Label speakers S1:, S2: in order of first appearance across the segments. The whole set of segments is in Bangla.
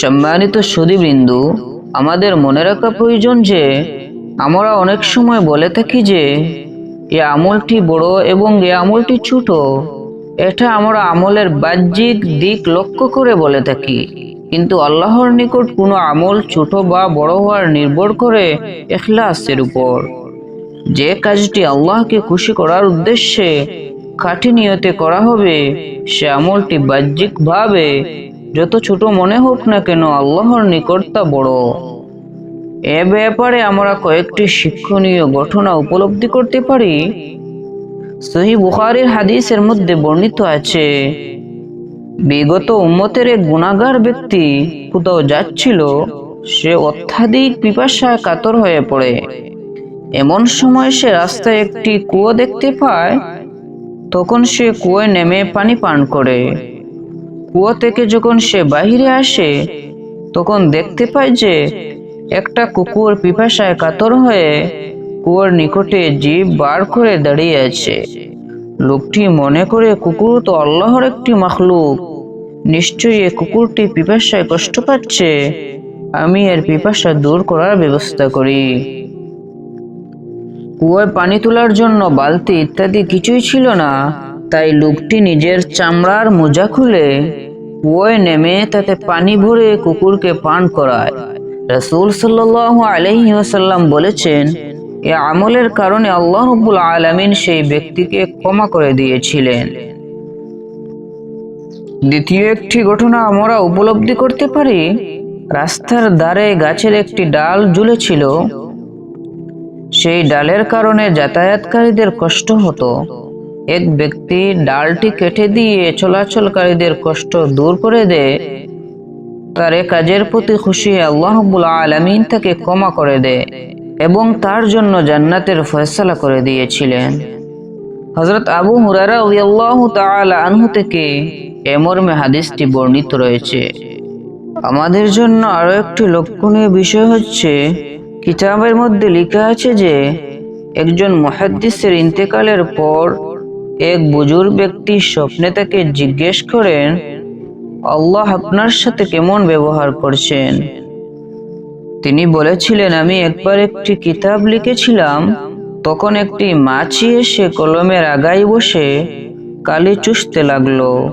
S1: সম্মানিত সুদীবৃন্দু আমাদের মনে রাখা প্রয়োজন যে, আমরা অনেক সময় বলে থাকি যে, এ আমলটি বড় এবং এ আমলটি ছোট। এটা আমরা আমলের বাহ্যিক দিক লক্ষ্য করে বলে থাকি। কিন্তু আল্লাহর নিকট কোনো আমল ছোট বা বড় হওয়ার নির্ভর করে এখলাসের উপর। যে কাজটি আল্লাহকে খুশি করার উদ্দেশ্যে খাঁটি নিয়তে করা হবে, সে আমলটি বাহ্যিকভাবে যত ছোট মনে হোক না কেন, আল্লাহর নিকটতা বড়। এ ব্যাপারে আমরা কয়েকটি শিক্ষণীয় ঘটনা উপলব্ধি করতে পারি। সহি বুখারির হাদিসের মধ্যে বর্ণিত আছে, বিগত উম্মতের এক গুণাগার ব্যক্তি কোথাও যাচ্ছিল, সে অত্যাধিক পিপাসায় কাতর হয়ে পড়ে। এমন সময় সে রাস্তায় একটি কুয়ো দেখতে পায়, তখন সে কুয়োয় নেমে পানি পান করে। কুয়ো থেকে যখন সে বাহিরে আসে, তখন দেখতে পায় যে একটা কুকুর পিপাসায় কাতর হয়ে কুয়োর নিকটে জীব বার করে দাঁড়িয়ে আছে। লোকটি মনে করে, কুকুর তো আল্লাহর একটি মাখলুক। নিশ্চয়ই কুকুরটি পিপাসায় কষ্ট পাচ্ছে। আমি এর পিপাসা দূর করার ব্যবস্থা করি। কুয়োয় পানি তোলার জন্য বালতি ইত্যাদি কিছুই ছিল না। তাই লোকটি নিজের চামড়ার মোজা খুলে কুয়োয় নেমে তাতে পানি ভরে কুকুরকে পান করায়। রসুল আলহিহাসাল্লাম বলেছেন, এ আমলের কারণে আল্লাহ রব্বুল আলমিন সেই ব্যক্তিকে ক্ষমা করে দিয়েছিলেন। দ্বিতীয় একটি ঘটনা আমরা উপলব্ধি করতে পারি। রাস্তার ধারে গাছের একটি ডাল ঝুলেছিল। সেই ডালের কারণে যাতায়াতকারীদের কষ্ট হতো। এক ব্যক্তি ডালটি কেটে দিয়ে চলাচলকারীদের কষ্ট দূর করে দেয়। তার এ কাজের প্রতি খুশি আল্লাহ আলমিন তাকে ক্ষমা করে দেয় এবং তার জন্য জান্নাতের ফয়সলা করে দিয়েছিলেন। হজরত আবু হুরারা আনহু থেকে এ মর্মে হাদিসটি বর্ণিত রয়েছে। আমাদের জন্য আরও একটি লক্ষণীয় বিষয় হচ্ছে, কিতাবের মধ্যে লেখা আছে যে, একজন মহাদ্দিসের ইন্তেকালের পর এক বুজুর্গ ব্যক্তি স্বপ্নে তাকে জিজ্ঞেস করেন, আল্লাহ আপনার সাথে কেমন ব্যবহার করছেন? তিনি বলেছিলেন, আমি একবার একটি কিতাব লিখেছিলাম, তখন একটি মাছি এসে কলমের আগায় বসে কালি চুষতে লাগল।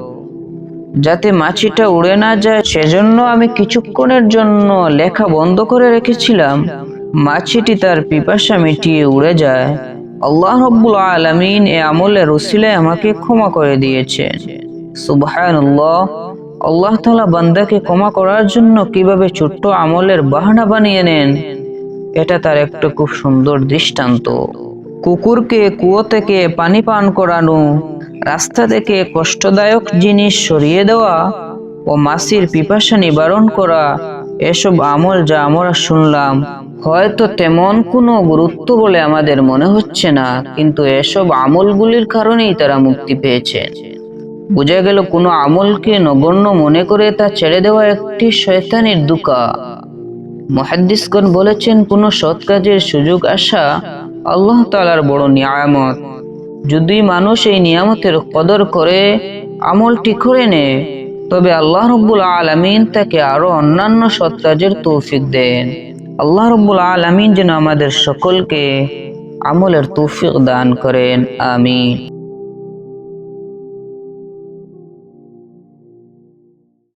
S1: যাতে মাছিটা উড়ে না যায়, সেজন্য আমি কিছুক্ষণের জন্য লেখা বন্ধ করে রেখেছিলাম। মাছিটি তার পিপাসা মিটিয়ে উড়ে যায়। আল্লাহ রব্বুল আলমিন এ আমলের রসিলে আমাকে ক্ষমা করে দিয়েছেন। সুবহানাল্লাহ, আল্লাহ তালা বান্দাকে ক্ষমা করার জন্য কীভাবে ছোট্ট আমলের বাহানা বানিয়ে নেন, এটা তার একটা খুব সুন্দর দৃষ্টান্ত। কুকুরকে কুয়ো থেকে পানি পান করানো, রাস্তা থেকে কষ্টদায়ক জিনিস সরিয়ে দেওয়া ও মাসির পিপাসা নিবারণ করা, এসব আমল যা আমরা শুনলাম হয়তো তেমন কোনো গুরুত্ব বলে আমাদের মনে হচ্ছে না, কিন্তু এসব আমলগুলির কারণেই তারা মুক্তি পেয়েছেন বোঝা গেল কোনো আমলকে নগণ্য মনে করে তা ছেড়ে দেওয়া একটি শয়তানের দুকা। মহাদ্দিসগণ বলেছেন, কোনো সৎ কাজের সুযোগ আসা আল্লাহ তালার বড় নিয়ামত। যদি মানুষ এই নিয়ামতের কদর করে, আমলটি করে নেয়, তবে আল্লাহ রব্বুল আলমিন তাকে আরও অন্যান্য সৎ কাজের তৌফিক দেন। আল্লাহ রব্বুল আলমিন যেন আমাদের সকলকে আমলের তৌফিক দান করেন আমিন।